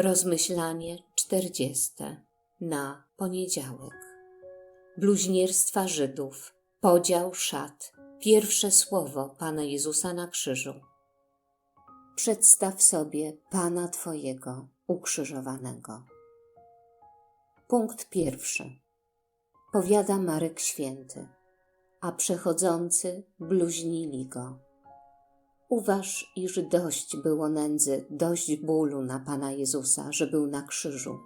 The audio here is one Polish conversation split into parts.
Rozmyślanie czterdzieste na poniedziałek. Bluźnierstwa Żydów, podział szat, pierwsze słowo Pana Jezusa na krzyżu. Przedstaw sobie Pana Twojego ukrzyżowanego. Punkt pierwszy. Powiada Marek Święty, a przechodzący bluźnili go. Uważ, iż dość było nędzy, dość bólu na Pana Jezusa, że był na krzyżu.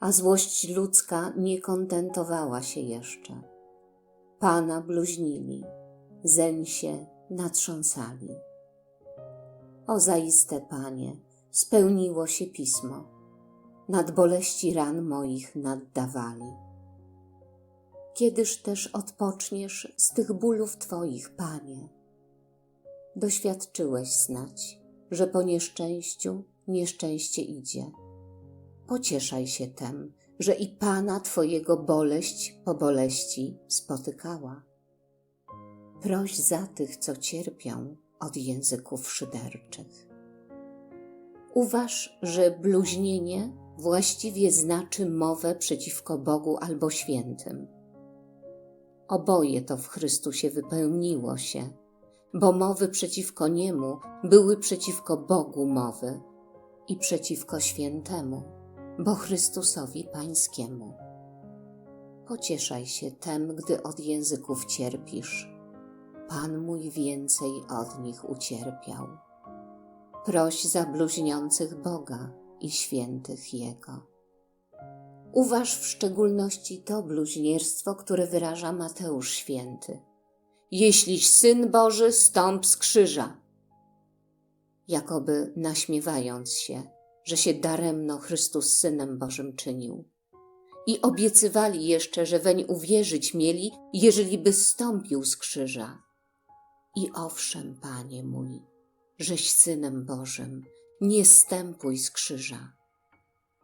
A złość ludzka nie kontentowała się jeszcze. Pana bluźnili, zeń się natrząsali. O zaiste, Panie, spełniło się pismo. Nad boleści ran moich naddawali. Kiedyż też odpoczniesz z tych bólów Twoich, Panie? Doświadczyłeś znać, że po nieszczęściu nieszczęście idzie. Pocieszaj się tem, że i Pana Twojego boleść po boleści spotykała. Proś za tych, co cierpią od języków szyderczych. Uważ, że bluźnienie właściwie znaczy mowę przeciwko Bogu albo świętym. Oboje to w Chrystusie wypełniło się, bo mowy przeciwko Niemu były przeciwko Bogu mowy i przeciwko świętemu, bo Chrystusowi Pańskiemu. Pocieszaj się tem, gdy od języków cierpisz. Pan mój więcej od nich ucierpiał. Proś za bluźniących Boga i świętych Jego. Uważ w szczególności to bluźnierstwo, które wyraża Mateusz Święty. Jeśliś Syn Boży, stąp z krzyża. Jakoby naśmiewając się, że się daremno Chrystus Synem Bożym czynił. I obiecywali jeszcze, że weń uwierzyć mieli, jeżeli by stąpił z krzyża. I owszem, Panie mój, żeś Synem Bożym, nie stępuj z krzyża.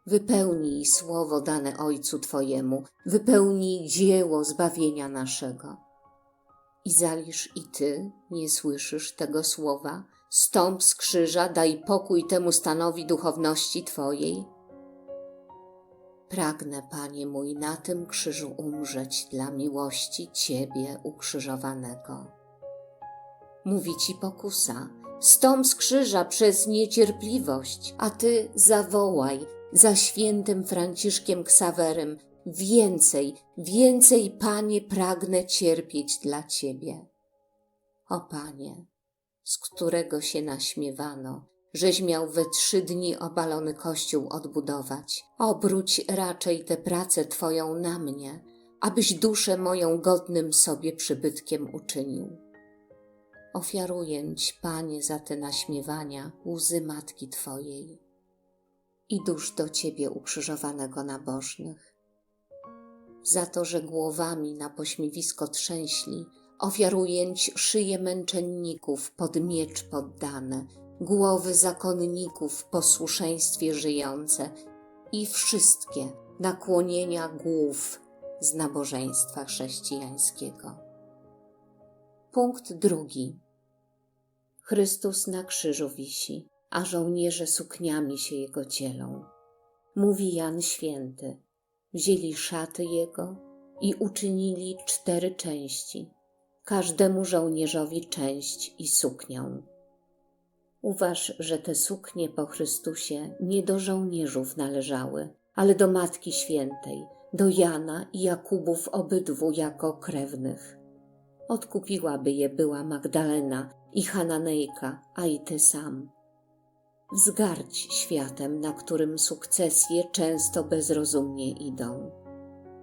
Wypełnij słowo dane Ojcu Twojemu, wypełnij dzieło zbawienia naszego. I zalisz i Ty nie słyszysz tego słowa, stąp z krzyża, daj pokój temu stanowi duchowności Twojej. Pragnę, Panie mój, na tym krzyżu umrzeć dla miłości Ciebie ukrzyżowanego. Mówi Ci pokusa, stąp z krzyża przez niecierpliwość, a Ty zawołaj za świętym Franciszkiem Ksawerem, więcej, więcej, Panie, pragnę cierpieć dla Ciebie. O Panie, z którego się naśmiewano, żeś miał we trzy dni obalony kościół odbudować. Obróć raczej tę pracę Twoją na mnie, abyś duszę moją godnym sobie przybytkiem uczynił. Ofiaruję Ci, Panie, za te naśmiewania łzy Matki Twojej i dusz do Ciebie ukrzyżowanego nabożnych. Za to, że głowami na pośmiewisko trzęśli, ofiaruję Ci szyje męczenników pod miecz poddane, głowy zakonników w posłuszeństwie żyjące i wszystkie nakłonienia głów z nabożeństwa chrześcijańskiego. Punkt drugi. Chrystus na krzyżu wisi, a żołnierze sukniami się Jego dzielą. Mówi Jan Święty. Wzięli szaty Jego i uczynili cztery części, każdemu żołnierzowi część i suknią. Uważ, że te suknie po Chrystusie nie do żołnierzów należały, ale do Matki Świętej, do Jana i Jakubów obydwu jako krewnych. Odkupiłaby je była Magdalena i Hananejka, a i ty sam. Wzgardź światem, na którym sukcesje często bezrozumnie idą.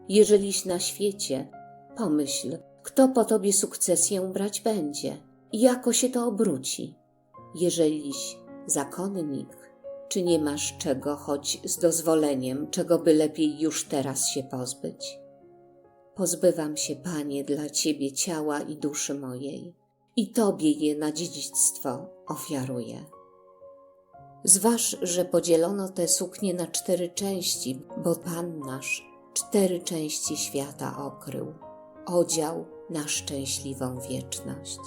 Jeżeliś na świecie, pomyśl, kto po tobie sukcesję brać będzie jako się to obróci. Jeżeliś zakonnik, czy nie masz czego, choć z dozwoleniem, czego by lepiej już teraz się pozbyć? Pozbywam się, Panie, dla Ciebie ciała i duszy mojej i Tobie je na dziedzictwo ofiaruję. Zważ, że podzielono te suknie na cztery części, bo Pan nasz cztery części świata okrył, odział na szczęśliwą wieczność.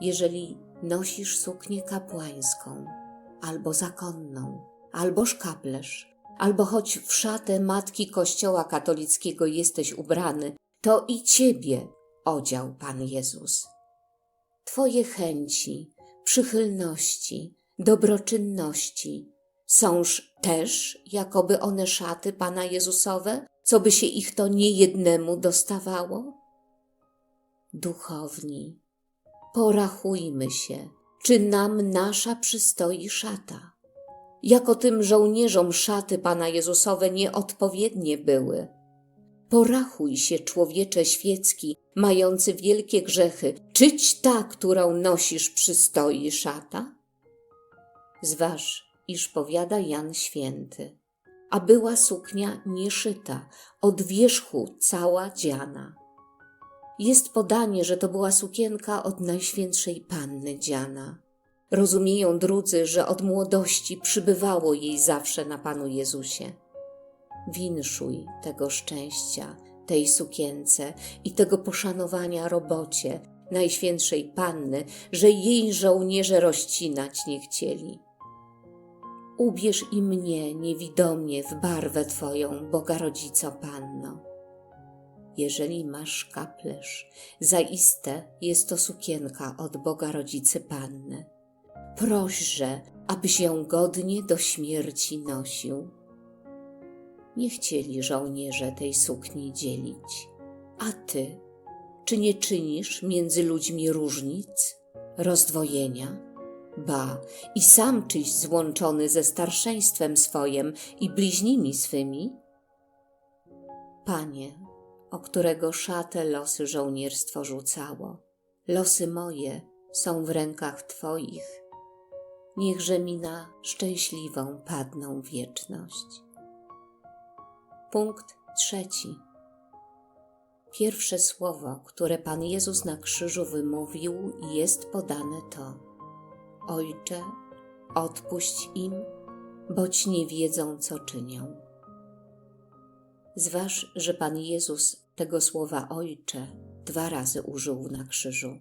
Jeżeli nosisz suknię kapłańską, albo zakonną, albo szkaplerz, albo choć w szatę matki Kościoła katolickiego jesteś ubrany, to i ciebie odział Pan Jezus. Twoje chęci, przychylności, dobroczynności sąż też jakoby one szaty Pana Jezusowe, co by się ich to niejednemu dostawało? Duchowni, porachujmy się, czy nam nasza przystoi szata. Jako tym żołnierzom szaty Pana Jezusowe nieodpowiednie były. Porachuj się, człowiecze świecki, mający wielkie grzechy, czyć ta, którą nosisz przystoi szata? Zważ, iż powiada Jan Święty, a była suknia nieszyta, od wierzchu cała dziana. Jest podanie, że to była sukienka od Najświętszej Panny Dziana. Rozumieją drudzy, że od młodości przybywało jej zawsze na Panu Jezusie. Winszuj tego szczęścia, tej sukience i tego poszanowania robocie Najświętszej Panny, że jej żołnierze rozcinać nie chcieli. Ubierz i mnie niewidomie w barwę Twoją, Boga Rodzico Panno. Jeżeli masz kaplerz, zaiste jest to sukienka od Boga Rodzicy Panny. Prośże, abyś ją godnie do śmierci nosił. Nie chcieli żołnierze tej sukni dzielić. A ty, czy nie czynisz między ludźmi różnic, rozdwojenia? Ba, i sam czyś złączony ze starszeństwem swojem i bliźnimi swymi? Panie, o którego szatę losy żołnierstwo rzucało, losy moje są w rękach Twoich. Niechże mi na szczęśliwą padną wieczność. Punkt trzeci. Pierwsze słowo, które Pan Jezus na krzyżu wymówił, jest podane to. Ojcze, odpuść im, boć nie wiedzą, co czynią. Zważ, że Pan Jezus tego słowa Ojcze dwa razy użył na krzyżu.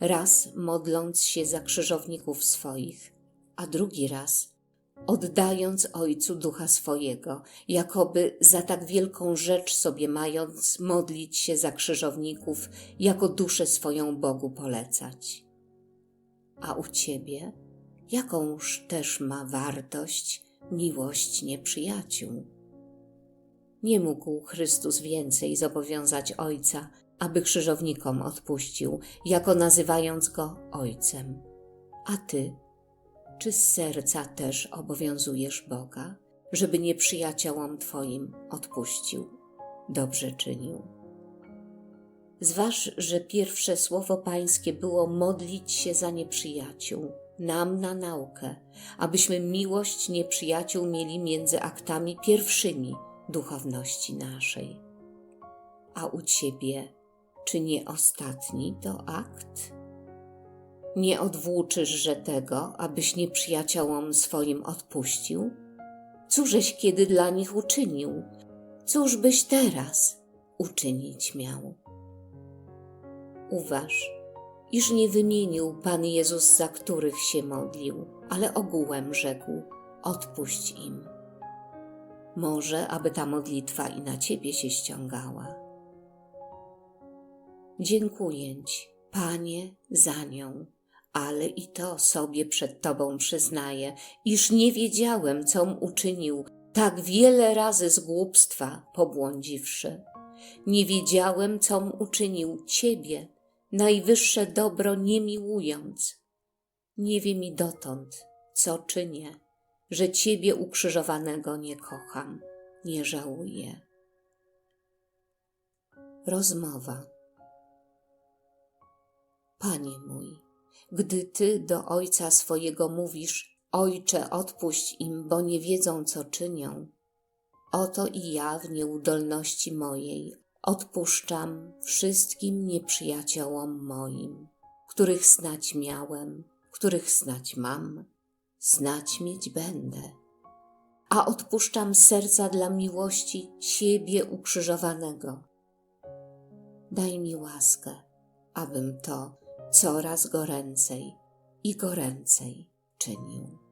Raz modląc się za krzyżowników swoich, a drugi raz oddając Ojcu ducha swojego, jakoby za tak wielką rzecz sobie mając modlić się za krzyżowników, jako duszę swoją Bogu polecać. A u Ciebie jakąż też ma wartość miłość nieprzyjaciół? Nie mógł Chrystus więcej zobowiązać Ojca, aby krzyżownikom odpuścił, jako nazywając Go Ojcem. A Ty, czy z serca też obowiązujesz Boga, żeby nieprzyjaciołom Twoim odpuścił, dobrze czynił? Zważ, że pierwsze słowo Pańskie było modlić się za nieprzyjaciół, nam na naukę, abyśmy miłość nieprzyjaciół mieli między aktami pierwszymi duchowności naszej. A u Ciebie, czy nie ostatni to akt? Nie odwłóczysz, że tego, abyś nieprzyjaciołom swoim odpuścił? Cóżeś kiedy dla nich uczynił? Cóż byś teraz uczynić miał? Uważ, iż nie wymienił Pan Jezus, za których się modlił, ale ogółem rzekł: odpuść im. Może, aby ta modlitwa i na Ciebie się ściągała. Dziękuję Ci, Panie, za nią, ale i to sobie przed Tobą przyznaję, iż nie wiedziałem, com uczynił, tak wiele razy z głupstwa pobłądziwszy. Nie wiedziałem, com uczynił Ciebie, najwyższe dobro nie miłując. Nie wiem i dotąd, co czynię, że Ciebie ukrzyżowanego nie kocham, nie żałuję. Rozmowa. Panie mój, gdy Ty do Ojca swojego mówisz, Ojcze, odpuść im, bo nie wiedzą, co czynią, oto i ja w nieudolności mojej odpuszczam wszystkim nieprzyjaciołom moim, których snać miałem, których snać mam, snać mieć będę. A odpuszczam serca dla miłości Ciebie ukrzyżowanego. Daj mi łaskę, abym to coraz goręcej i goręcej czynił.